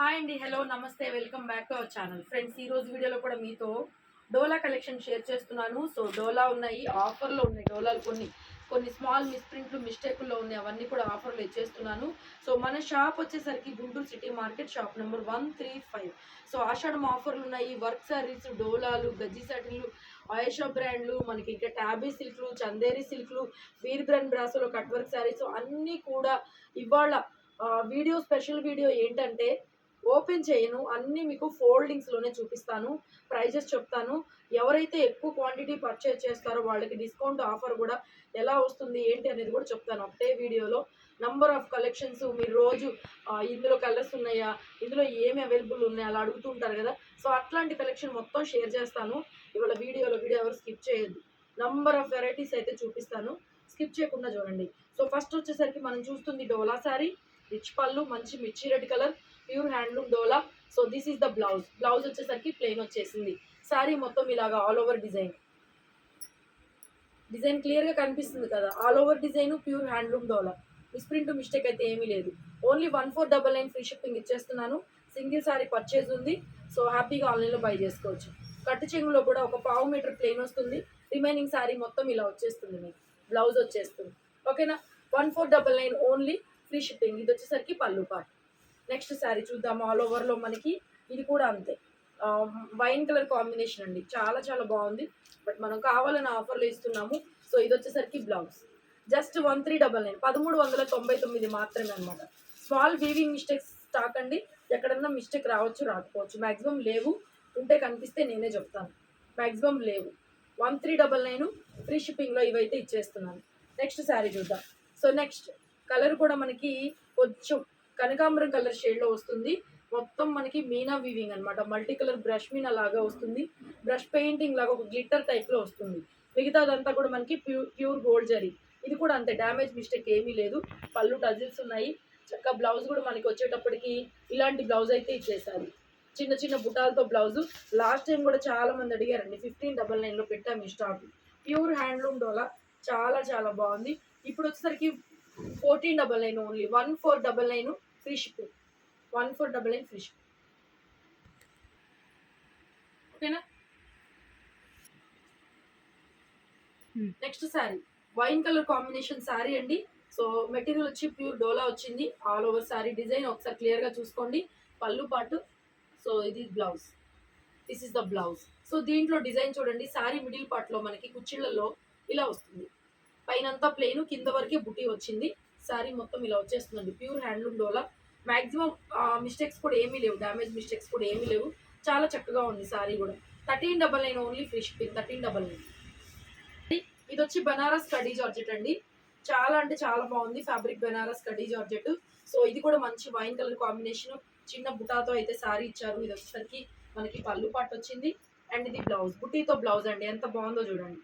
Hi అండి hello నమస్తే welcome back to our channel. Friends ఈ రోజు వీడియోలో కూడా మీతో డోలా కలెక్షన్ షేర్ చేస్తున్నాను. సో డోలా ఉన్నాయి ఆఫర్లో ఉన్నాయి డోలాలు కొన్ని కొన్ని స్మాల్ మిస్ప్రింట్లు మిస్టేకుల్లో ఉన్నాయి అవన్నీ కూడా ఆఫర్లు ఇచ్చేస్తున్నాను. సో మన షాప్ వచ్చేసరికి Guntur city market shop number one three five. So Ashadham ఆఫర్లు ఉన్నాయి వర్క్ సారీస్ డోలాలు గజ్జి సాటిన్లు ఆయేషా బ్రాండ్లు మనకి ఇంకా ట్యాబీ సిల్క్లు చందేరి సిల్క్లు వీర్ బ్రాండ్ బ్రాసోలో కట్ వర్క్ సారీస్ అన్నీ కూడా ఇవాళ వీడియో స్పెషల్ వీడియో ఏంటంటే ఓపెన్ చేయను అన్నీ మీకు ఫోల్డింగ్స్లోనే చూపిస్తాను ప్రైజెస్ చెప్తాను. ఎవరైతే ఎక్కువ క్వాంటిటీ పర్చేజ్ చేస్తారో వాళ్ళకి డిస్కౌంట్ ఆఫర్ కూడా ఎలా వస్తుంది ఏంటి అనేది కూడా చెప్తాను ఒకటే వీడియోలో. నంబర్ ఆఫ్ కలెక్షన్స్ మీరు రోజు ఇందులో కలర్స్ ఉన్నాయా ఇందులో ఏమి అవైలబుల్ ఉన్నాయి అలా అడుగుతుంటారు కదా. సో అట్లాంటి కలెక్షన్ మొత్తం షేర్ చేస్తాను. ఇవాళ వీడియోలో వీడియో ఎవరు స్కిప్ చేయొద్దు. నంబర్ ఆఫ్ వెరైటీస్ అయితే చూపిస్తాను. స్కిప్ చేయకుండా చూడండి. సో ఫస్ట్ వచ్చేసరికి మనం చూస్తుంది డోలా శారీ రిచ్ పళ్ళు మంచి మిర్చి red colour pure handloom dola so this is the blouse blouse వచ్చేసరికి ప్లెయిన్ వచ్చేసింది. శారీ మొత్తం ఇలాగా ఆల్ ఓవర్ డిజైన్ డిజైన్ క్లియర్గా కనిపిస్తుంది కదా. All over design pure handloom dola misprint mistake అయితే ఏమీ లేదు. Only one four double nine free shipping ఇచ్చేస్తున్నాను. సింగిల్ సారీ పర్చేజ్ ఉంది. సో హ్యాపీగా ఆన్లైన్లో బై చేసుకోవచ్చు. కట్టు చెంగులో కూడా ఒక పావు మీటర్ ప్లెయిన్ వస్తుంది. రిమైనింగ్ సారీ మొత్తం ఇలా వచ్చేస్తుంది మీకు. బ్లౌజ్ వచ్చేస్తుంది. ఓకేనా one four double nine only free shipping ఇది వచ్చేసరికి పళ్ళు పాటు నెక్స్ట్ శారీ చూద్దాం ఆల్ ఓవర్లో మనకి ఇది కూడా అంతే. వైన్ కలర్ కాంబినేషన్ అండి. చాలా చాలా బాగుంది. బట్ మనం కావాలని ఆఫర్లు ఇస్తున్నాము. సో ఇది వచ్చేసరికి blouse just one three double nine పదమూడు వందల తొంభై తొమ్మిది మాత్రమే అనమాట స్మాల్ వీవింగ్ మిస్టేక్స్ స్టాక్ అండి. ఎక్కడన్నా మిస్టేక్ రావచ్చు రాకపోవచ్చు. మ్యాక్సిమం లేవు. ఉంటే కనిపిస్తే నేనే చెప్తాను. మ్యాక్సిమం లేవు. One three double nine free షిప్పింగ్లో ఇవైతే ఇచ్చేస్తున్నాను. నెక్స్ట్ శారీ చూద్దాం. సో నెక్స్ట్ కలర్ కూడా మనకి కొంచెం కనకాంబరం కలర్ షేడ్లో వస్తుంది. మొత్తం మనకి మీనా వీవింగ్ అనమాట మల్టీ కలర్ బ్రష్ మీనా లాగా వస్తుంది. బ్రష్ పెయింటింగ్ లాగా ఒక గ్లిట్టర్ టైప్లో వస్తుంది. మిగతాదంతా కూడా మనకి ప్యూర్ ప్యూర్ గోల్డ్ జరీ. ఇది కూడా అంతే. డ్యామేజ్ మిస్టేక్ ఏమీ లేదు. పళ్ళు టజిల్స్ ఉన్నాయి. చక్కగా బ్లౌజ్ కూడా మనకి వచ్చేటప్పటికి ఇలాంటి బ్లౌజ్ అయితే ఇచ్చేసారు చిన్న చిన్న బుటాలతో బ్లౌజ్. లాస్ట్ టైం కూడా చాలా మంది అడిగారండి. ఫిఫ్టీన్ డబల్ నైన్లో పెట్టాము ఈ స్టాక్. ప్యూర్ హ్యాండ్లూమ్ డోలా. చాలా చాలా బాగుంది. ఇప్పుడు వచ్చేసరికి fourteen double nine only. One four double nine free shipping. One four double nine shipping. ఓకేనా? Next sari. Wine colour combination sari అండి. సో మెటీరియల్ వచ్చి ప్యూర్ డోలా వచ్చింది. ఆల్ ఓవర్ శారీ డిజైన్ ఒకసారి క్లియర్గా చూసుకోండి. పళ్ళు పాటు. సో ఇది blouse. This is the blouse so దీంట్లో డిజైన్ చూడండి. శారీ మిడిల్ పార్ట్లో మనకి కుచ్చిళ్ళలో ఇలా వస్తుంది. పైనంతా ప్లెయిన్ కింద వరకే బుటీ వచ్చింది. శారీ మొత్తం ఇలా వచ్చేస్తుందండి. Pure handloom dola. Maximum mistakes కూడా ఏమీ లేవు. డ్యామేజ్ మిస్టేక్స్ కూడా ఏమీ లేవు. చాలా చక్కగా ఉంది శారీ కూడా. Thirteen double nine only free shipping thirteen double nine ఇది వచ్చి బనారస్ కడీ జార్జెట్ అండి. చాలా అంటే చాలా బాగుంది fabric Benaras khaddi georgette so ఇది కూడా మంచి వైన్ కలర్ కాంబినేషన్ చిన్న బుటాతో అయితే శారీ ఇచ్చారు. ఇది వచ్చేసరికి మనకి పళ్ళు పాటు వచ్చింది. అండ్ ఇది బ్లౌజ్ బుటీతో బ్లౌజ్ అండి. ఎంత బాగుందో చూడండి.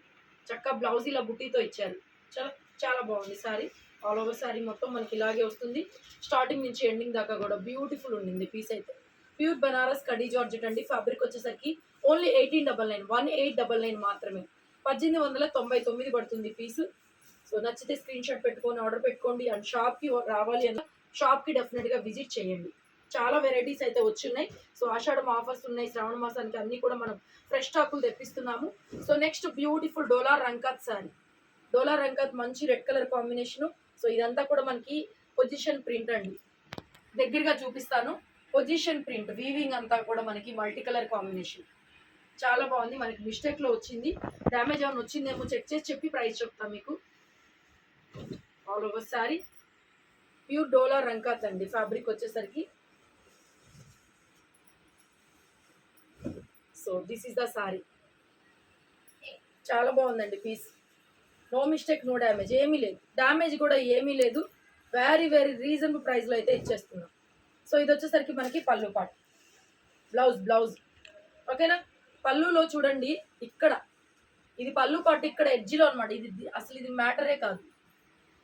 చక్క బ్లౌజ్ ఇలా బుటీతో ఇచ్చారు. చాలా చాలా బాగుంది సారీ. ఆల్ ఓవర్ సారీ మొత్తం మనకి ఇలాగే వస్తుంది. స్టార్టింగ్ నుంచి ఎండింగ్ దాకా కూడా బ్యూటిఫుల్ ఉండింది పీస్ అయితే. ప్యూర్ బనారస్ కడీ జార్జెట్ అండి. ఫ్యాబ్రిక్ వచ్చేసరికి only eighteen double nine one eight double nine మాత్రమే. పద్దెనిమిది వందల తొంభై తొమ్మిది పడుతుంది పీసు సో నచ్చితే స్క్రీన్ షాట్ పెట్టుకొని ఆర్డర్ పెట్టుకోండి. అండ్ షాప్కి రావాలి అన్న షాప్కి డెఫినెట్గా విజిట్ చేయండి. చాలా వెరైటీస్ అయితే వచ్చున్నాయి సో ఆషాఢం ఆఫర్స్ ఉన్నాయి. శ్రావణ మాసానికి అన్నీ కూడా మనం ఫ్రెష్ స్టాకులు తెప్పిస్తున్నాము. So next beautiful dola Rangkat sari dola Rangkat మంచి రెడ్ కలర్ కాంబినేషను సో ఇదంతా కూడా మనకి పొజిషన్ ప్రింట్ అండి. దగ్గరగా చూపిస్తాను. పొజిషన్ ప్రింట్ వీవింగ్ అంతా కూడా మనకి మల్టీ కలర్ కాంబినేషన్ చాలా బాగుంది. మనకి మిస్టేక్లో వచ్చింది. డ్యామేజ్ ఏమైనా వచ్చిందేమో చెక్ చేసి చెప్పి ప్రైస్ చెప్తాను మీకు. All over sari pure dola Rangkat అండి. ఫ్యాబ్రిక్ వచ్చేసరికి. So this is the sari చాలా బాగుందండి piece no mistake no damage ఏమీ లేదు. డ్యామేజ్ కూడా ఏమీ లేదు. వెరీ వెరీ రీజనబుల్ ప్రైస్లో అయితే ఇచ్చేస్తున్నాం. సో ఇది వచ్చేసరికి మనకి పళ్ళు పాటు. బ్లౌజ్ బ్లౌజ్ ఓకేనా పళ్ళులో చూడండి ఇక్కడ. ఇది పళ్ళు పాటు ఇక్కడ ఎడ్జిలో అనమాట ఇది అసలు ఇది మ్యాటరే కాదు.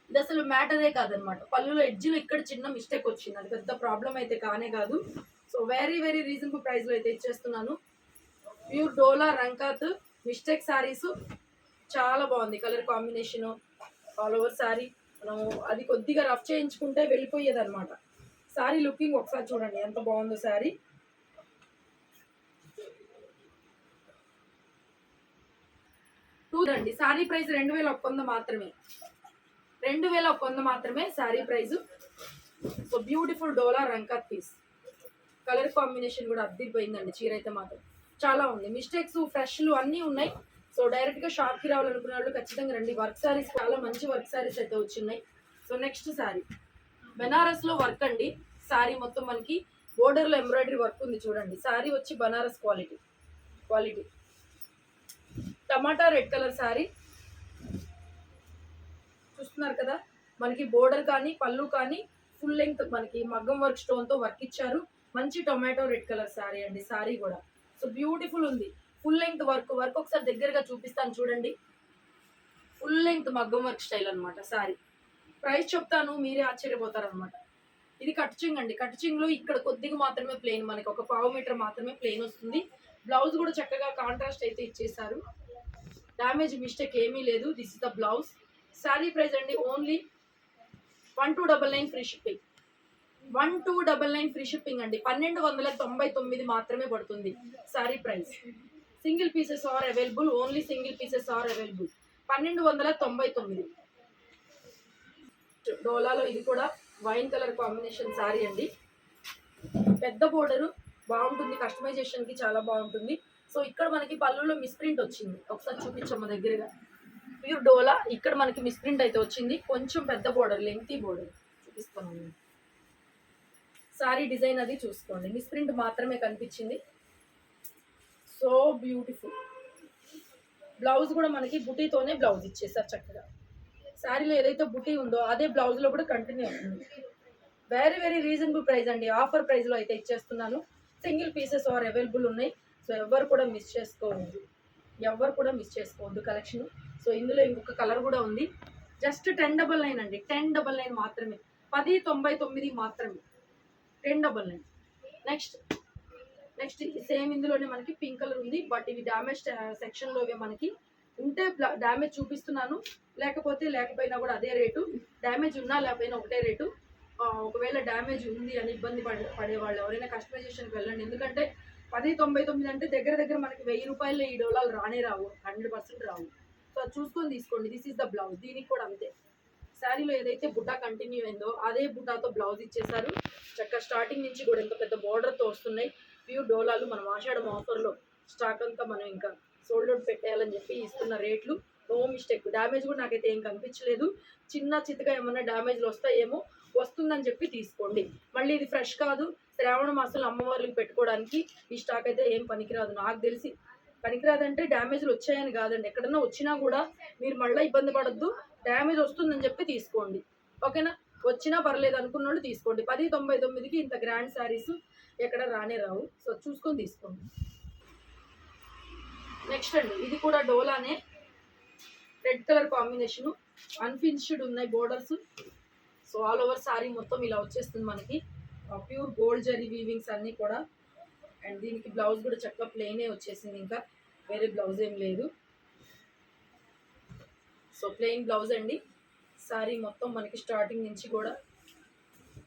ఇది అసలు మ్యాటరే కాదనమాట పళ్ళులో ఎడ్జిలో ఇక్కడ చిన్న మిస్టేక్ వచ్చింది. అది పెద్ద ప్రాబ్లం అయితే కానే కాదు. సో వెరీ వెరీ రీజనబుల్ ప్రైస్లో అయితే ఇచ్చేస్తున్నాను. ప్యూర్ డోలా రంకాత్ మిస్టేక్ శారీస్ చాలా బాగుంది colour combination. All over sari మనం అది కొద్దిగా రఫ్ చేయించుకుంటే వెళ్ళిపోయేది అనమాట శారీ లుకింగ్ ఒకసారి చూడండి ఎంత బాగుందో శారీ టూ శారీ ప్రైస్ రెండు వేల ఒక్క వంద మాత్రమే. రెండు వేల ఒక్క వంద మాత్రమే శారీ ప్రైస్ సో బ్యూటిఫుల్ డోలా రంకత్ పీస్ కలర్ కాంబినేషన్ కూడా అద్దరిపోయిందండి చీర అయితే మాత్రం. చాలా ఉంది. మిస్టేక్స్ ఫ్రెష్లు అన్నీ ఉన్నాయి. సో డైరెక్ట్గా షాప్కి రావాలనుకునే వాళ్ళు ఖచ్చితంగా రండి. వర్క్ శారీస్ చాలా మంచి వర్క్ శారీస్ అయితే వచ్చినాయి సో నెక్స్ట్ శారీ బెనారస్లో వర్క్ అండి. శారీ మొత్తం మనకి బోర్డర్లో ఎంబ్రాయిడరీ వర్క్ ఉంది చూడండి. శారీ వచ్చి Banaras quality quality tomato red colour sari చూస్తున్నారు కదా? మనకి బోర్డర్ కానీ పళ్ళు కానీ ఫుల్ లెంగ్త్ మనకి మగ్గం వర్క్ స్టోన్తో వర్క్ ఇచ్చారు. మంచి టొమాటో రెడ్ కలర్ శారీ అండి. శారీ కూడా. సో బ్యూటిఫుల్ ఉంది. ఫుల్ లెంగ్త్ వర్క్ వర్క్ ఒకసారి దగ్గరగా చూపిస్తాను చూడండి. ఫుల్ లెంగ్త్ మగ్గం వర్క్ స్టైల్ అనమాట శారీ ప్రైస్ చెప్తాను మీరే ఆశ్చర్యపోతారు అనమాట ఇది కట్చింగ్ అండి. కట్చింగ్లో ఇక్కడ కొద్దిగా మాత్రమే ప్లెయిన్ మనకి ఒక పావు మీటర్ మాత్రమే ప్లెయిన్ వస్తుంది. బ్లౌజ్ కూడా చక్కగా కాంట్రాస్ట్ అయితే ఇచ్చేసారు డ్యామేజ్ మిస్టేక్ ఏమీ లేదు. This is the blouse sari price అండి only one two double nine free shipping one two double nine free shipping అండి. పన్నెండు వందల తొంభై తొమ్మిది మాత్రమే పడుతుంది sari price. Single pieces are available only single pieces are available. పన్నెండు వందల తొంభై తొమ్మిది. డోలాలో ఇది కూడా వైన్ కలర్ కాంబినేషన్ శారీ అండి. పెద్ద బోర్డరు బాగుంటుంది కస్టమైజేషన్కి చాలా బాగుంటుంది. సో ఇక్కడ మనకి పళ్ళులో మిస్ప్రింట్ వచ్చింది. ఒకసారి చూపించమ్మ దగ్గరగా. ప్యూర్ డోలా ఇక్కడ మనకి మిస్ప్రింట్ అయితే వచ్చింది. కొంచెం పెద్ద బోర్డర్ లెంతీ బోర్డర్. చూపిస్తాను సారీ డిజైన్ అది చూసుకోండి. మిస్ప్రింట్ మాత్రమే కనిపించింది. So beautiful. బ్లౌజ్ కూడా మనకి బుటీతోనే బ్లౌజ్ ఇచ్చేసారు చక్కగా. శారీలో ఏదైతే బుటీ ఉందో అదే బ్లౌజ్లో కూడా కంటిన్యూ అవుతుంది. వెరీ వెరీ రీజనబుల్ ప్రైస్ అండి. ఆఫర్ ప్రైస్లో అయితే ఇచ్చేస్తున్నాను. సింగిల్ పీసెస్ ఆర్ అవైలబుల్ ఉన్నాయి. సో ఎవరు కూడా మిస్ చేసుకోవద్దు. ఎవరు కూడా మిస్ చేసుకోవద్దు కలెక్షన్ సో ఇందులో ఇంకొక కలర్ కూడా ఉంది. జస్ట్ టెన్ డబల్ నైన్ అండి. టెన్ డబల్ నైన్ మాత్రమే. పది తొంభై తొమ్మిది మాత్రమే. Ten double nine next next same ఇందులోనే మనకి పింక్ కలర్ ఉంది బట్ ఇవి డ్యామేజ్ సెక్షన్లో మనకి. ఉంటే డ్యామేజ్ చూపిస్తున్నాను. లేకపోతే లేకపోయినా కూడా అదే రేటు. డ్యామేజ్ ఉన్నా లేకపోయినా ఒకటే రేటు. ఒకవేళ డ్యామేజ్ ఉంది అని ఇబ్బంది పడే పడేవాళ్ళు ఎవరైనా కస్టమైజేషన్కి వెళ్ళండి. ఎందుకంటే పది తొంభై తొమ్మిది అంటే దగ్గర దగ్గర మనకి వెయ్యి రూపాయలు ఈ డోలాలు రానే రావు. హండ్రెడ్ పర్సెంట్ రావు. సో అది చూసుకొని తీసుకోండి. దిస్ ఈస్ ద బ్లౌజ్ దీనికి కూడా అంతే. శారీలో ఏదైతే బుట్టా కంటిన్యూ అయిందో అదే బుట్టాతో బ్లౌజ్ ఇచ్చేసారు చక్కగా స్టార్టింగ్ నుంచి కూడా ఎంత పెద్ద బార్డర్తో వస్తున్నాయి. ఫ్యూ డోలాలు మనం ఆషాఢం ఆఫర్లో స్టాక్ అంతా మనం ఇంకా సోల్డ్ అవుట్ పెట్టేయాలని చెప్పి ఇస్తున్న రేట్లు. నో మిస్టేక్ డ్యామేజ్ కూడా నాకైతే ఏం కనిపించలేదు. చిన్న చిత్తగా ఏమన్నా డ్యామేజ్లు వస్తాయేమో వస్తుందని చెప్పి తీసుకోండి. మళ్ళీ ఇది ఫ్రెష్ కాదు. శ్రావణ మాసంలో అమ్మవార్లకు పెట్టుకోవడానికి ఈ స్టాక్ అయితే ఏం పనికిరాదు. నాకు తెలిసి పనికిరాదంటే డ్యామేజ్లు వచ్చాయని కాదండి. ఎక్కడన్నా వచ్చినా కూడా మీరు మళ్ళీ ఇబ్బంది పడద్దు. డ్యామేజ్ వస్తుందని చెప్పి తీసుకోండి. ఓకేనా? వచ్చినా పర్లేదు అనుకున్న వాళ్ళు తీసుకోండి. పది తొంభై తొమ్మిదికి ఇంత గ్రాండ్ శారీస్ ఎక్కడ రానే రావు. సో చూసుకొని తీసుకోండి. నెక్స్ట్ అండి ఇది కూడా డోలానే రెడ్ కలర్ కాంబినేషను. అన్ఫినిష్డ్ ఉన్నాయి borders so all over sari మొత్తం ఇలా వచ్చేస్తుంది మనకి. ప్యూర్ గోల్డ్ జరీ వీవింగ్స్ అన్నీ కూడా. అండ్ దీనికి బ్లౌజ్ కూడా చక్కగా ప్లెయినే వచ్చేసింది ఇంకా. వేరే బ్లౌజ్ ఏం లేదు. సో ప్లెయిన్ బ్లౌజ్ అండి. సారీ మొత్తం మనకి స్టార్టింగ్ నుంచి కూడా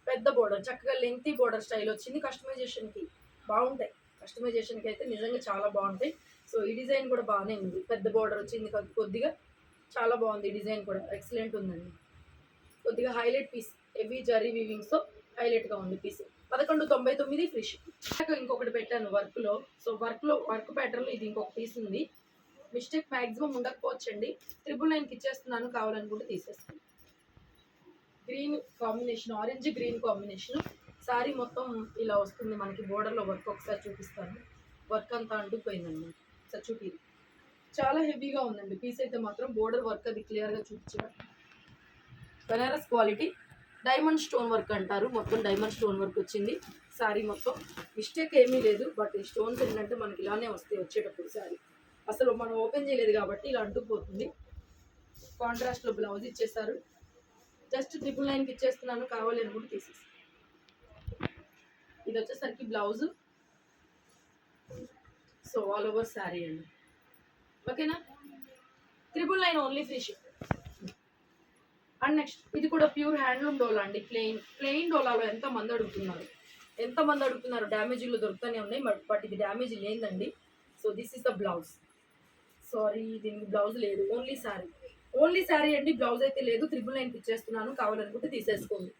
పెద్ద బోర్డర్ చక్కగా లెంగ్తీ బోర్డర్ స్టైల్ వచ్చింది. కస్టమైజేషన్కి బాగుంటాయి. కస్టమైజేషన్కి అయితే నిజంగా చాలా బాగుంటాయి. సో ఈ డిజైన్ కూడా బాగానే ఉంది. పెద్ద బోర్డర్ వచ్చింది కొద్దిగా చాలా బాగుంది డిజైన్ కూడా. ఎక్సలెంట్ ఉందండి. కొద్దిగా హైలైట్ పీస్ హెవీ జరీ వీవింగ్స్తో హైలైట్గా ఉంది పీస్ పదకొండు తొంభై తొమ్మిది ఫ్రిష్ ఇంకొకటి పెట్టాను వర్క్లో సో వర్క్లో వర్క్ ప్యాటర్న్లో ఇది ఇంకొక పీస్ ఉంది. Mistake maximum ఉండకపోవచ్చండి. ట్రిపుల్ నైన్కి ఇచ్చేస్తున్నాను కావాలనుకుంటే తీసేస్తాను. Green combination orange green combination. Sari మొత్తం ఇలా వస్తుంది మనకి బోర్డర్లో వర్క్ ఒకసారి చూపిస్తాను. వర్క్ అంతా అంటుకుపోయిందండి. ఒకసారి చూపి చాలా హెవీగా ఉందండి. పీస్ అయితే మాత్రం బోర్డర్ వర్క్ అది క్లియర్గా చూపించారు Banaras quality. Diamond stone work అంటారు. మొత్తం డైమండ్ స్టోన్ వర్క్ వచ్చింది. శారీ మొత్తం. మిస్టేక్ ఏమీ లేదు. బట్ ఈ స్టోన్స్ ఏంటంటే మనకి ఇలానే వస్తాయి వచ్చేటప్పుడు శారీ అసలు మనం ఓపెన్ చేయలేదు కాబట్టి ఇలా అంటుకుపోతుంది. కాంట్రాస్ట్లో బ్లౌజ్ ఇచ్చేసారు జస్ట్ ట్రిపుల్ నైన్కి ఇచ్చేస్తున్నాను కావాలి అని కూడా తీసేసి. ఇది వచ్చేసరికి blouse. So all over sari అండి. ఓకేనా? Triple nine only free ship and next ఇది కూడా ప్యూర్ హ్యాండ్లూమ్ డోలా అండి. ప్లెయిన్ ప్లెయిన్ డోలాలో ఎంత మంది అడుగుతున్నారు? ఎంత మంది అడుగుతున్నారు? డ్యామేజీలు దొరుకుతూనే ఉన్నాయి బట్ బట్ ఇది డ్యామేజ్ లేదండి. So this is the blouse sari దీనికి బ్లౌజ్ లేదు. ఓన్లీ శారీ ఓన్లీ శారీ అండి బ్లౌజ్ అయితే లేదు త్రిబుల్ నైన్కి ఇచ్చేస్తున్నాను కావాలనుకుంటే తీసేసుకోండి.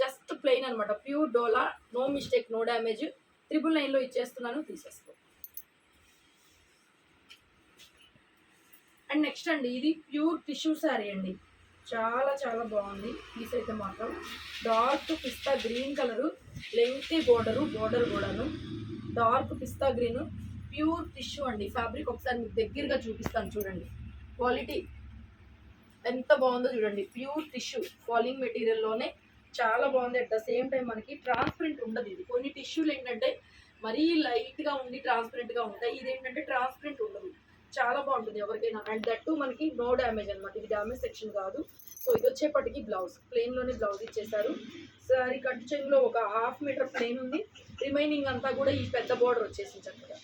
జస్ట్ ప్లెయిన్ అనమాట ప్యూర్ డోలా no mistake no damage triple నైన్లో ఇచ్చేస్తున్నాను తీసేసుకో. అండ్ నెక్స్ట్ అండి ఇది ప్యూర్ టిష్యూ శారీ అండి. చాలా చాలా బాగుంది పీస్ అయితే మాత్రం. Dark pista green colour lengthy border border కూడాను. Dark pista green pure tissue అండి. ఫ్యాబ్రిక్ ఒకసారి మీకు దగ్గరగా చూపిస్తాను చూడండి. క్వాలిటీ ఎంత బాగుందో చూడండి. ప్యూర్ టిష్యూ ఫాలింగ్ మెటీరియల్లోనే చాలా బాగుంది. అట్ ద సేమ్ టైం మనకి ట్రాన్స్పరెంట్ ఉండదు ఇది. కొన్ని టిష్యూలు ఏంటంటే మరీ లైట్గా ఉండి ట్రాన్స్పరెంట్గా ఉంటాయి. ఇది ఏంటంటే ట్రాన్స్పరెంట్ ఉండదు. చాలా బాగుంటుంది ఎవరికైనా. అండ్ దట్టు మనకి నో డ్యామేజ్ అనమాట ఇది డ్యామేజ్ సెక్షన్ కాదు. సో ఇది వచ్చేప్పటికి బ్లౌజ్ ప్లెయిన్లోనే బ్లౌజ్ ఇచ్చేసారు సారీ కట్ చెంగులో ఒక హాఫ్ మీటర్ ప్లెయిన్ ఉంది. రిమైనింగ్ అంతా కూడా ఈ పెద్ద బార్డర్ వచ్చేసింది చక్కగా.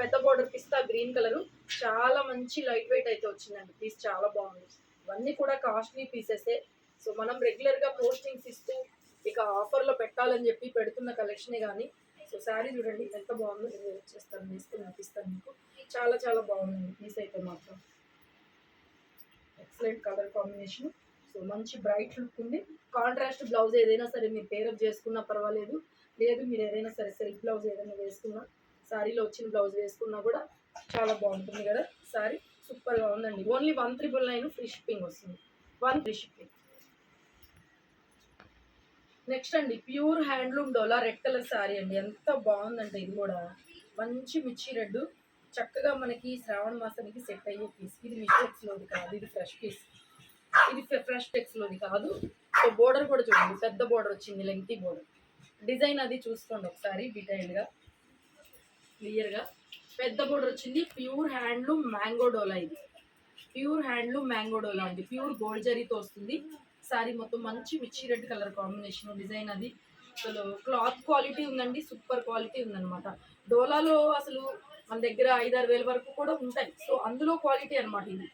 పెద్ద బార్డర్ పిస్తా గ్రీన్ కలర్ చాలా మంచి లైట్ వెయిట్ అయితే వచ్చిందండి. పీస్ చాలా బాగుంది. ఇవన్నీ కూడా కాస్ట్లీ పీసెసే సో మనం రెగ్యులర్గా పోస్టింగ్స్ ఇస్తూ ఇక ఆఫర్లో పెట్టాలని చెప్పి పెడుతున్న కలెక్షనే కానీ సో శారీ చూడండి ఎంత బాగుందో. నేను వచ్చేస్తాను తీసుకుని చూపిస్తాను మీకు. చాలా చాలా బాగుంది పీస్ అయితే మాత్రం. ఎక్సలెంట్ కలర్ కాంబినేషన్ సో మంచి బ్రైట్ లుక్ ఉంది. కాంట్రాస్ట్ బ్లౌజ్ ఏదైనా సరే మీరు పేరప్ చేసుకున్నా పర్వాలేదు. లేదు మీరు ఏదైనా సరే సెల్ఫ్ బ్లౌజ్ ఏదైనా వేసుకున్నా శారీలో వచ్చిన బ్లౌజ్ వేసుకున్నా కూడా చాలా బాగుంటుంది కదా శారీ సూపర్గా ఉందండి. Only one triple nine free shipping వస్తుంది. వన్ ఫ్రీ షిప్పింగ్ నెక్స్ట్ అండి ప్యూర్ హ్యాండ్లూమ్ డోలా రెడ్ కలర్ శారీ అండి. ఎంత బాగుందంటే ఇది కూడా. మంచి మిర్చి రెడ్. చక్కగా మనకి శ్రావణ మాసానికి సెట్ అయ్యే పీస్ ఇది మిస్టెక్స్లోది కాదు ఇది ఫ్రెష్ పీస్ ఇది ఫ్రెష్ టెక్స్లోది కాదు. సో బోర్డర్ కూడా చూడండి. పెద్ద బోర్డర్ వచ్చింది లెంగ్తీ బోర్డర్ డిజైన్ అది చూసుకోండి ఒకసారి డీటెయిల్గా క్లియర్గా పెద్ద బోర్డర్ వచ్చింది. ప్యూర్ హ్యాండ్లూమ్ మ్యాంగో డోలా ఇది. ప్యూర్ హ్యాండ్లూమ్ మ్యాంగో డోలా అండి ప్యూర్ గోల్డ్ జరీతో వస్తుంది. సారీ మొత్తం మంచి మిర్చి రెడ్ కలర్ కాంబినేషన్ డిజైన్ అది. అసలు క్లాత్ క్వాలిటీ ఉందండి సూపర్ క్వాలిటీ ఉందన్నమాట. డోలాలో అసలు మన దగ్గర ఐదారు వేల వరకు కూడా ఉంటాయి. సో అందులో క్వాలిటీ అనమాట ఇది.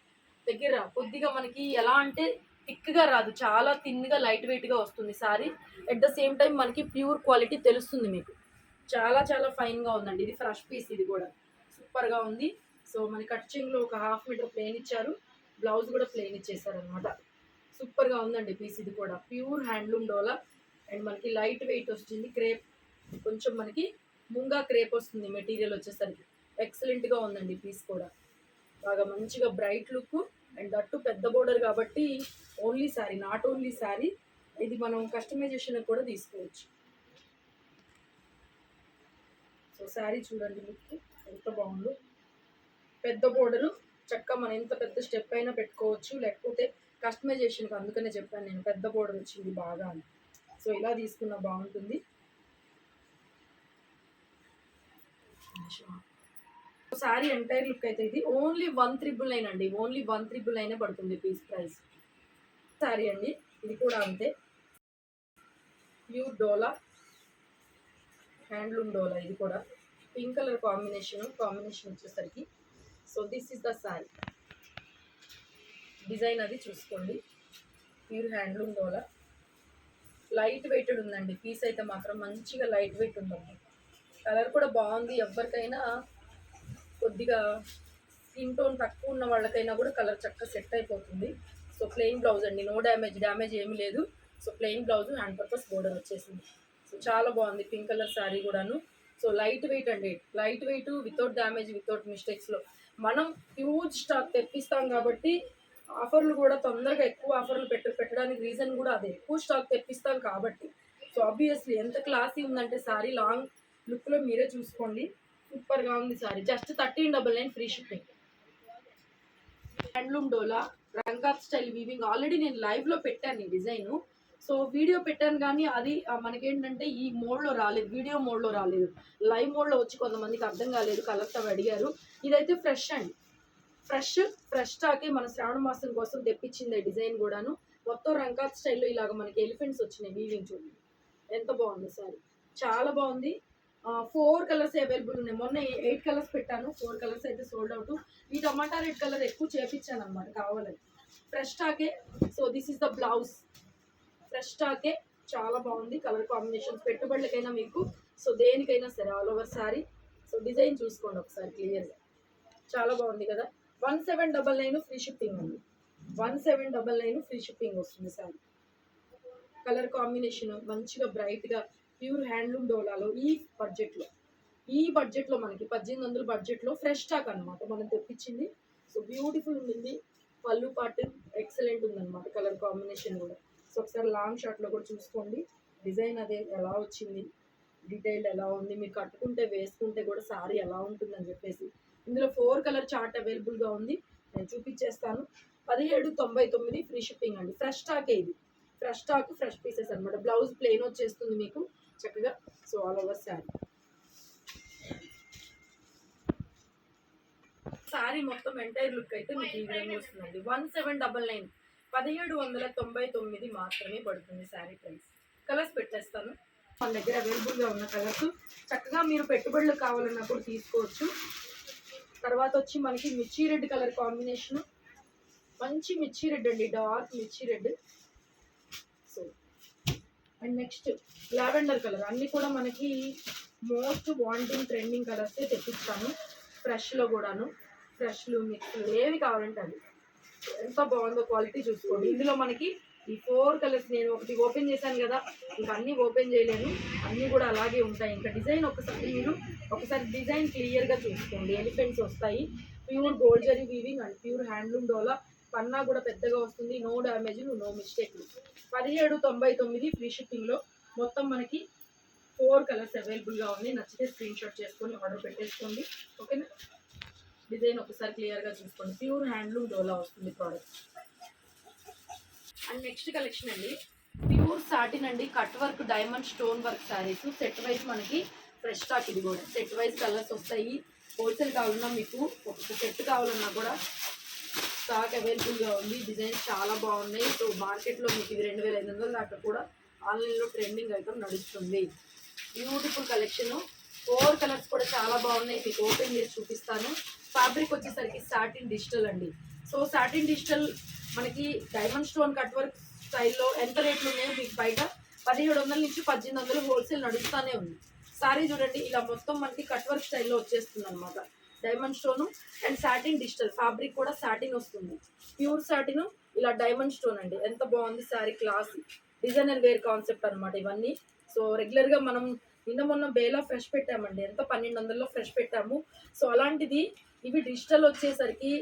దగ్గర కొద్దిగా మనకి ఎలా అంటే థిక్గా రాదు. చాలా థిన్గా లైట్ వెయిట్గా వస్తుంది sari. At the same time మనకి ప్యూర్ క్వాలిటీ తెలుస్తుంది మీకు. చాలా చాలా ఫైన్గా ఉందండి. ఇది ఫ్రెష్ పీస్ ఇది కూడా. సూపర్గా ఉంది. సో మన కట్చింగ్లో ఒక హాఫ్ మీటర్ ప్లేన్ ఇచ్చారు. బ్లౌజ్ కూడా ప్లేన్ ఇచ్చేసారు అనమాట సూపర్గా ఉందండి పీస్ ఇది కూడా. ప్యూర్ హ్యాండ్లూమ్ డోలా. అండ్ మనకి లైట్ వెయిట్ వస్తుంది. క్రేప్ కొంచెం మనకి ముంగా క్రేప్ వస్తుంది మెటీరియల్ వచ్చేసరికి. ఎక్సలెంట్గా ఉందండి పీస్ కూడా. బాగా మంచిగా బ్రైట్ లుక్. అండ్ దట్టు పెద్ద బోర్డర్ కాబట్టి only sari not only sari. ఇది మనం కస్టమైజేషన్ కూడా తీసుకోవచ్చు. సో శారీ చూడండి లుక్ ఎంత బాగుందో. పెద్ద బోర్డరు చక్కగా మనం ఎంత పెద్ద స్టెప్ అయినా పెట్టుకోవచ్చు. లేకపోతే కస్టమైజేషన్కి అందుకనే చెప్పాను నేను పెద్ద బోర్డర్ వచ్చింది బాగా అని. సో ఇలా తీసుకున్న బాగుంటుంది. సారీ ఎంటైర్ లుక్ అయితే ఇది. ఓన్లీ వన్ త్రిబుల్ నైన్ అండి. ఓన్లీ వన్ త్రిబుల్ నైనే పడుతుంది పీస్ ప్రైస్. సారీ అండి. ఇది కూడా అంతే. ప్యూర్ డోలా. హ్యాండ్లూమ్ డోలా ఇది కూడా. పింక్ కలర్ కాంబినేషన్ కాంబినేషన్ వచ్చేసరికి. So this is the sari design అది చూసుకోండి. ప్యూర్ హ్యాండ్లూమ్ డోలా లైట్ వెయిటెడ్ ఉందండి. పీస్ అయితే మాత్రం మంచిగా లైట్ వెయిట్ ఉందండి. కలర్ కూడా బాగుంది. ఎవరికైనా కొద్దిగా స్కిన్ టోన్ తక్కువ ఉన్న వాళ్ళకైనా కూడా కలర్ చక్కగా సెట్ అయిపోతుంది. సో ప్లెయిన్ బ్లౌజ్ అండి. నో డ్యామేజ్ డ్యామేజ్ ఏమీ లేదు. So plain blouse hand purpose border వచ్చేసింది. సో చాలా బాగుంది. పింక్ కలర్ శారీ కూడాను. సో లైట్ వెయిట్ అండి. Light weight without damage without మిస్టేక్స్లో మనం హ్యూజ్ స్టాక్ తెప్పిస్తాం కాబట్టి ఆఫర్లు కూడా తొందరగా ఎక్కువ ఆఫర్లు పెట్ట పెట్టడానికి రీజన్ కూడా అదే. ఎక్కువ స్టాక్ తెప్పిస్తాం కాబట్టి. సో ఆబ్వియస్లీ ఎంత క్లాసీ ఉందంటే సారీ లాంగ్ లుక్లో మీరే చూసుకోండి. సూపర్గా ఉంది sari. Just thirteen double nine free shipping. Handloom డోలా రంగాప్ స్టైల్ వీవింగ్ ఆల్రెడీ నేను లైవ్లో పెట్టాను ఈ డిజైన్. సో వీడియో పెట్టాను కానీ అది మనకేంటంటే ఈ మోడ్లో రాలేదు వీడియో మోడ్లో రాలేదు. లైవ్ మోడ్లో వచ్చి కొంతమందికి అర్థం కాలేదు కలెక్ట్ అవి అడిగారు. ఇదైతే ఫ్రెష్ అండి. ఫ్రెష్ ఫ్రెష్ స్టాకే మన శ్రావణ మాసం కోసం తెప్పించింది డిజైన్ కూడాను. మొత్తం రంకాత్ స్టైల్లో ఇలాగ మనకి ఎలిఫెంట్స్ వచ్చినాయి వీవింగ్ చూడండి. ఎంత బాగుంది సారీ. చాలా బాగుంది. ఫోర్ కలర్స్ అవైలబుల్ ఉన్నాయి. మొన్న ఎయిట్ కలర్స్ పెట్టాను. ఫోర్ కలర్స్ అయితే సోల్డ్ అవుట్. ఈ టమాటా రెడ్ కలర్ ఎక్కువ చేపించాను అనమాట కావాలని fresh స్టాకే. So this is the blouse fresh స్టాకే చాలా బాగుంది. కలర్ కాంబినేషన్స్ పెట్టుబడులకైనా మీకు. సో దేనికైనా సరే all over sari so design చూసుకోండి ఒకసారి క్లియర్గా చాలా బాగుంది కదా. One seven double nine free shipping ఉంది. One seven double nine free shipping వస్తుంది సారీ కలర్ కాంబినేషన్ మంచిగా బ్రైట్గా ప్యూర్ హ్యాండ్లూమ్ డోలాలో ఈ బడ్జెట్లో ఈ బడ్జెట్లో మనకి పద్దెనిమిది వందల బడ్జెట్లో ఫ్రెష్ స్టాక్ అనమాట మనం తెప్పించింది. సో బ్యూటిఫుల్ ఉంది. పళ్ళు పాటు ఎక్సలెంట్ ఉందన్నమాట కలర్ కాంబినేషన్ కూడా. సో ఒకసారి లాంగ్ షార్ట్లో కూడా చూసుకోండి. డిజైన్ అదే ఎలా వచ్చింది? డీటెయిల్డ్ ఎలా ఉంది? మీరు కట్టుకుంటే వేసుకుంటే కూడా సారీ ఎలా ఉంటుందని చెప్పేసి. ఇందులో ఫోర్ కలర్ చార్ట్ అవైలబుల్గా ఉంది. నేను చూపించేస్తాను. పదిహేడు తొంభై తొమ్మిది ఫ్రీ షిప్పింగ్ అండి. ఫ్రెష్ స్టాకే ఇది? ఫ్రెష్ స్టాక్ ఫ్రెష్ పీసెస్ అనమాట బ్లౌజ్ ప్లెయిన్ వచ్చేస్తుంది మీకు. చక్కగా. So all over sari. Sari మొత్తం ఎంటైర్ లుక్ అయితే మీకు ఈ విధంగా వస్తుందండి. One seven double nine. పదిహేడు వందల తొంభై తొమ్మిది మాత్రమే పడుతుంది శారీ ప్రైస్. కలర్స్ పెట్టేస్తాను. మన దగ్గర అవైలబుల్గా ఉన్న కలర్స్ చక్కగా మీరు పెట్టుబడులు కావాలన్నప్పుడు తీసుకోవచ్చు. తర్వాత వచ్చి మనకి మిర్చి రెడ్ కలర్ కాంబినేషన్ మంచి మిర్చి రెడ్ అండి డార్క్ మిర్చి red. So and next lavender colour అన్నీ కూడా మనకి మోస్ట్ వాంటింగ్ ట్రెండింగ్ కలర్సే తెప్పిస్తాను. ఫ్రెష్లో కూడాను. ఫ్రెష్లు మిక్స్లు ఏవి కావాలంటే అది ఎంత బాగుందో క్వాలిటీ చూసుకోండి. ఇందులో మనకి ఈ ఫోర్ కలర్స్ నేను ఒకటి ఓపెన్ చేశాను కదా ఇంకా అన్నీ ఓపెన్ చేయలేను. అన్నీ కూడా అలాగే ఉంటాయి. ఇంకా డిజైన్ ఒకసారి మీరు ఒకసారి డిజైన్ క్లియర్గా చూసుకోండి. ఎలిఫెంట్స్ వస్తాయి. Pure gold zari weaving and pure handloom డోలా. పన్నా కూడా పెద్దగా వస్తుంది. నో డ్యామేజ్ నో మిస్టేక్లు. పదిహేడు తొంభై తొమ్మిది ఫ్రీ షిప్పింగ్లో మొత్తం మనకి ఫోర్ కలర్స్ అవైలబుల్గా ఉంది నచ్చితే స్క్రీన్ షాట్ చేసుకొని ఆర్డర్ పెట్టేసుకోండి. ఓకేనా? డిజైన్ ఒకసారి క్లియర్గా చూసుకోండి. ప్యూర్ హ్యాండ్లూమ్ డోలా వస్తుంది ప్రోడక్ట్ అండ్ నెక్స్ట్ కలెక్షన్ అండి. ప్యూర్ సాటిన్ అండి. Cut work diamond stone work saris set wise మనకి ఫ్రెష్ స్టాక్ ఇది కూడా. సెట్ వైజ్ కలర్స్ వస్తాయి. హోల్సేల్ కావాలన్నా మీకు ఒక సెట్ కావాలన్నా కూడా స్టాక్ అవైలబుల్గా ఉంది. డిజైన్స్ చాలా బాగున్నాయి. సో మార్కెట్లో మీకు ఇది రెండు వేల ఐదు వందల దాకా కూడా ఆన్లైన్లో ట్రెండింగ్ ఐటమ్ నడుస్తుంది. బ్యూటిఫుల్ కలెక్షన్ ఫోర్ కలర్స్ కూడా చాలా బాగున్నాయి. మీకు ఓపెన్ చేసి చూపిస్తాను. ఫ్యాబ్రిక్ వచ్చేసరికి సాటిన్ డిజిటల్ అండి. సో సాటిన్ డిజిటల్ మనకి డైమండ్ స్టోన్ కట్ వర్క్ స్టైల్లో ఎంత రేట్లు ఉన్నాయో మీకు బయట పదిహేడు వందల నుంచి పద్దెనిమిది వందలు హోల్సేల్ నడుస్తూనే ఉంది. సారీ చూడండి ఇలా మొత్తం మనకి కట్ వర్క్ స్టైల్లో వచ్చేస్తుంది అనమాట diamond stone and satin digital fabric కూడా సాటిన్ వస్తుంది. ప్యూర్ సాటిన్ ఇలా డైమండ్ స్టోన్ అండి. ఎంత బాగుంది sari class designer wear concept అనమాట ఇవన్నీ. సో రెగ్యులర్గా మనం నిన్న మొన్న బేలా ఫ్రెష్ పెట్టామండి. ఎంత పన్నెండు వందల్లో ఫ్రెష్ పెట్టాము. సో అలాంటిది ఇవి డిజిటల్ వచ్చేసరికి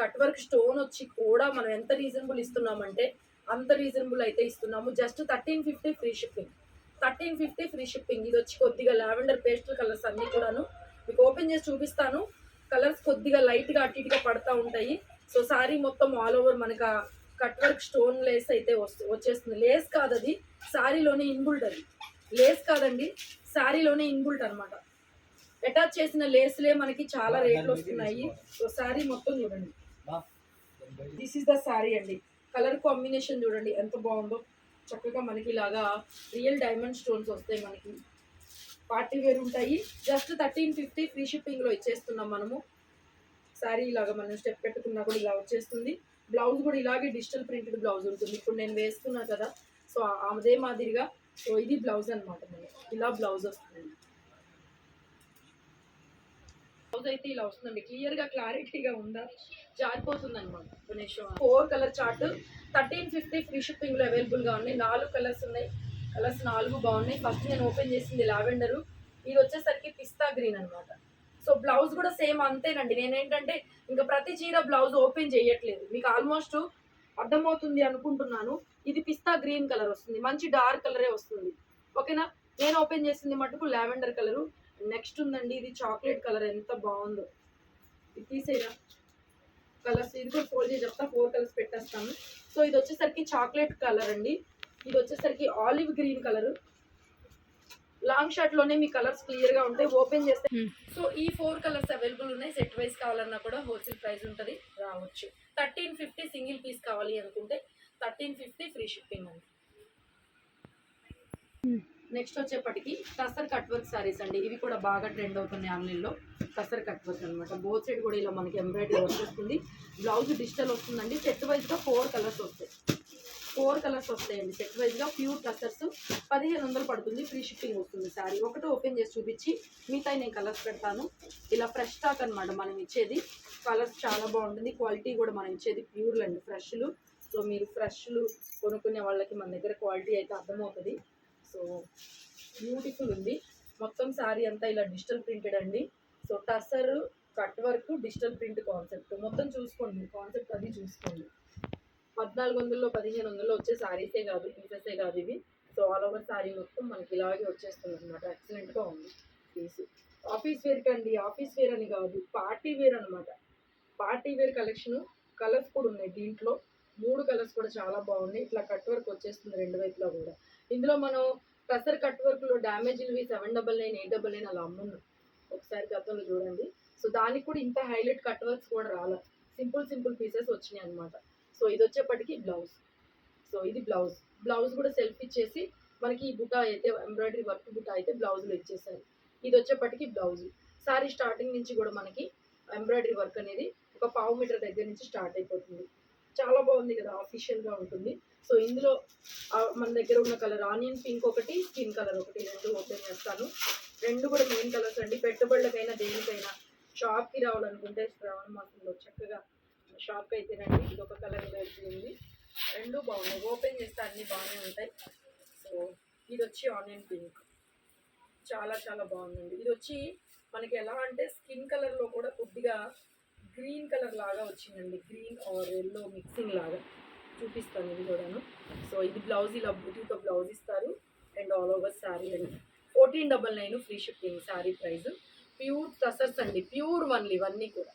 కట్ వర్క్ స్టోన్ వచ్చి కూడా మనం ఎంత రీజనబుల్ ఇస్తున్నామంటే అంత రీజనబుల్ అయితే ఇస్తున్నాము. Just thirteen fifty free shipping thirteen fifty free shipping ఇది వచ్చి కొద్దిగా లావెండర్ పేస్టల్ కలర్స్ అన్నీ కూడాను మీకు ఓపెన్ చేసి చూపిస్తాను. కలర్స్ కొద్దిగా లైట్గా అటు ఇటుగా పడతా ఉంటాయి. సో సారీ మొత్తం ఆల్ ఓవర్ మనకు కట్ వర్క్ స్టోన్ లేస్ అయితే వస్తు వచ్చేస్తుంది. లేస్ కాదు అది ఇన్బుల్ట్ అది. లేస్ కాదండి శారీలోనే ఇన్బుల్ట్ అనమాట అటాచ్ చేసిన లేస్లే మనకి చాలా రేట్లు వస్తున్నాయి. సో శారీ మొత్తం చూడండి. దిస్ ఇస్ ద శారీ అండి. కలర్ కాంబినేషన్ చూడండి ఎంత బాగుందో. చక్కగా మనకి ఇలాగా రియల్ డైమండ్ స్టోన్స్ వస్తాయి మనకి. పార్టీ వేర్ ఉంటాయి. జస్ట్ థర్టీన్ ఫిఫ్టీ ఫ్రీ షిప్పింగ్లో ఇచ్చేస్తున్నాం మనము. శారీ ఇలాగా మనం స్టెప్ పెట్టుకున్నా కూడా ఇలా వచ్చేస్తుంది. బ్లౌజ్ కూడా ఇలాగే డిజిటల్ ప్రింటెడ్ బ్లౌజ్ ఉంటుంది. ఇప్పుడు నేను వేసుకున్నా కదా సో అదే మాదిరిగా సో ఇది బ్లౌజ్ అనమాట మనకి. ఇలా బ్లౌజ్ వస్తుంది. బ్లౌజ్ అయితే ఇలా వస్తుందండి. క్లియర్గా క్లారిటీగా ఉందా జారిపోతుంది అనమాట four colour chart thirteen fifty free షిప్పింగ్లో అవైలబుల్గా ఉన్నాయి. నాలుగు కలర్స్ ఉన్నాయి. కలర్స్ నాలుగు బాగున్నాయి. ఫస్ట్ నేను ఓపెన్ చేసింది లావెండర్ ఇది వచ్చేసరికి పిస్తా గ్రీన్ అన్నమాట. సో బ్లౌజ్ కూడా సేమ్ అంతేనండి. నేనేంటంటే ఇంకా ప్రతి చీర బ్లౌజ్ ఓపెన్ చేయట్లేదు. మీకు ఆల్మోస్ట్ అర్థమవుతుంది అనుకుంటున్నాను. ఇది పిస్తా గ్రీన్ కలర్ వస్తుంది. మంచి డార్క్ కలరే వస్తుంది. ఓకేనా నేను ఓపెన్ చేసింది మటుకు లావెండర్ కలరు నెక్స్ట్ ఉందండి ఇది చాక్లెట్ కలర్ ఎంత బాగుందో. ఇది తీసేరా కలర్స్ ఇది కూడా ఫోర్ చేసి చెప్తా ఫోర్ కలర్స్ పెట్టేస్తాను. సో ఇది వచ్చేసరికి చాక్లెట్ కలర్ అండి. ఇది వచ్చేసరికి ఆలివ్ గ్రీన్ కలర్. లాంగ్ షర్ట్లోనే మీ కలర్స్ క్లియర్గా ఉంటాయి ఓపెన్ చేస్తే. సో ఈ ఫోర్ కలర్స్ అవైలబుల్ ఉన్నాయి సెట్ వైస్ కావాలన్నా కూడా హోల్సేల్ ప్రైస్ ఉంటుంది రావచ్చు. థర్టీన్ ఫిఫ్టీ సింగిల్ పీస్ కావాలి అనుకుంటే థర్టీన్ ఫిఫ్టీ ఫ్రీ షిప్పింగ్ అండి. నెక్స్ట్ వచ్చేప్పటికి టసర్ కట్ వర్క్ సారీస్ అండి. ఇవి కూడా బాగా ట్రెండ్ అవుతున్నాయి ఆన్లైన్లో. టసర్ కట్ వర్క్ అనమాట బోత్ సైడ్ కూడా ఇలా మనకి ఎంబ్రాయిడరీ వర్క్ వస్తుంది. బ్లౌజ్ డిజిటల్ వస్తుందండి. సెట్ వైజ్గా ఫోర్ కలర్స్ వస్తాయి. ఫోర్ కలర్స్ వస్తాయండి. సెట్ వైజ్గా ప్యూర్ కలర్స్ పదిహేను వందలు పడుతుంది. ఫ్రీ షిప్పింగ్ వస్తుంది శారీ ఒకటి ఓపెన్ చేసి చూపించి మిగతా నేను కలర్స్ పెడతాను. ఇలా ఫ్రెష్ స్టాక్ అనమాట మనం ఇచ్చేది. కలర్స్ చాలా బాగుంటుంది. క్వాలిటీ కూడా మనం ఇచ్చేది ప్యూర్లు అండి ఫ్రెష్లు సో మీరు ఫ్రెష్లు కొనుక్కునే వాళ్ళకి మన దగ్గర క్వాలిటీ అయితే అర్థమవుతుంది. బ్యూటిఫుల్ ఉంది మొత్తం శారీ అంతా ఇలా డిజిటల్ ప్రింటెడ్ అండి. So tussar cut work digital print concept. మొత్తం చూసుకోండి కాన్సెప్ట్ అది చూసుకోండి. పద్నాలుగు వందల్లో పదిహేను వందల్లో వచ్చే శారీసే కాదు పీసెసే కాదు ఇవి. సో ఆల్ ఓవర్ శారీ మొత్తం మనకి ఇలాగే వచ్చేస్తుంది అనమాట ఎక్సలెంట్గా ఉంది పీస్ ఆఫీస్ వేర్ కండి ఆఫీస్ వేర్ అని కాదు పార్టీ వేర్ అనమాట పార్టీ వేర్ కలెక్షన్ కలర్స్ కూడా ఉన్నాయి దీంట్లో. మూడు కలర్స్ కూడా చాలా బాగున్నాయి. ఇట్లా కట్ వర్క్ వచ్చేస్తుంది రెండు వైపులా కూడా. ఇందులో మనం కసర్ కట్ వర్క్లో డ్యామేజ్లు seven double nine eight double nine అలా అమ్మున్నాం ఒకసారి గతంలో చూడండి. సో దానికి కూడా ఇంత హైలైట్ కట్ వర్క్స్ కూడా రాలే. సింపుల్ సింపుల్ పీసెస్ వచ్చినాయి అనమాట సో ఇది వచ్చేప్పటికి బ్లౌజ్. సో ఇది బ్లౌజ్. బ్లౌజ్ కూడా సెల్ఫ్ ఇచ్చేసి మనకి ఈ బుట్ట అయితే ఎంబ్రాయిడరీ వర్క్ బుట్ట అయితే బ్లౌజ్లో ఇచ్చేసారు. ఇది వచ్చేప్పటికి బ్లౌజ్. సారీ స్టార్టింగ్ నుంచి కూడా మనకి ఎంబ్రాయిడరీ వర్క్ అనేది ఒక పావు మీటర్ దగ్గర నుంచి స్టార్ట్ అయిపోతుంది. చాలా బాగుంది కదా ఆఫీషియల్గా ఉంటుంది. సో ఇందులో మన దగ్గర ఉన్న కలర్ ఆనియన్ పింక్ ఒకటి స్కిన్ కలర్ ఒకటి రెండు ఓపెన్ చేస్తాను. రెండు కూడా మెయిన్ కలర్స్ అండి. పెట్టుబడులకైనా దేనికైనా షాప్కి రావాలనుకుంటే శ్రావణ మాసంలో చక్కగా షాప్కి అయితేనండి ఇది ఒక కలర్ ఉంది. రెండు బాగున్నాయి. ఓపెన్ చేస్తే అన్నీ బాగానే ఉంటాయి. సో ఇది వచ్చి ఆనియన్ పింక్ చాలా చాలా బాగుందండి. ఇది వచ్చి మనకి ఎలా అంటే స్కిన్ కలర్లో కూడా కొద్దిగా గ్రీన్ కలర్ లాగా వచ్చిందండి. గ్రీన్ ఆర్ ఎల్లో మిక్సింగ్ లాగా చూపిస్తాను ఇది కూడాను. సో ఇది బ్లౌజ్ ఇలా బుటీతో బ్లౌజ్ ఇస్తారు. అండ్ ఆల్ ఓవర్ శారీ అండి. Fourteen double nine free shipping sari price. Pure tussars అండి. ప్యూర్ వన్లు ఇవన్నీ కూడా.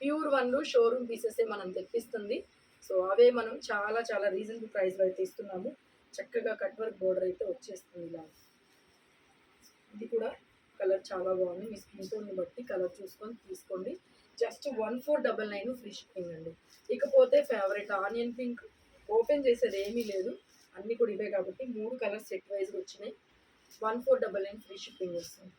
ప్యూర్ వన్లు షోరూమ్ పీసెసే మనం తెప్పిస్తుంది. సో అవే మనం చాలా చాలా రీజనబుల్ ప్రైస్లో అయితే ఇస్తున్నాము. చక్కగా కట్ వర్క్ బోర్డర్ అయితే వచ్చేస్తుంది ఇలా. ఇది కూడా కలర్ చాలా బాగుంది. మీ స్కిన్ టోన్ని బట్టి కలర్ చూసుకొని తీసుకోండి. Just one four double nine free shipping అండి. ఇకపోతే ఫేవరెట్ ఆనియన్ పింక్. ఓపెన్ చేసేది ఏమీ లేదు. అన్నీ కూడా ఇవే కాబట్టి మూడు కలర్స్ సెట్ వైజ్గా వచ్చినాయి. One four double nine free shipping వస్తుంది.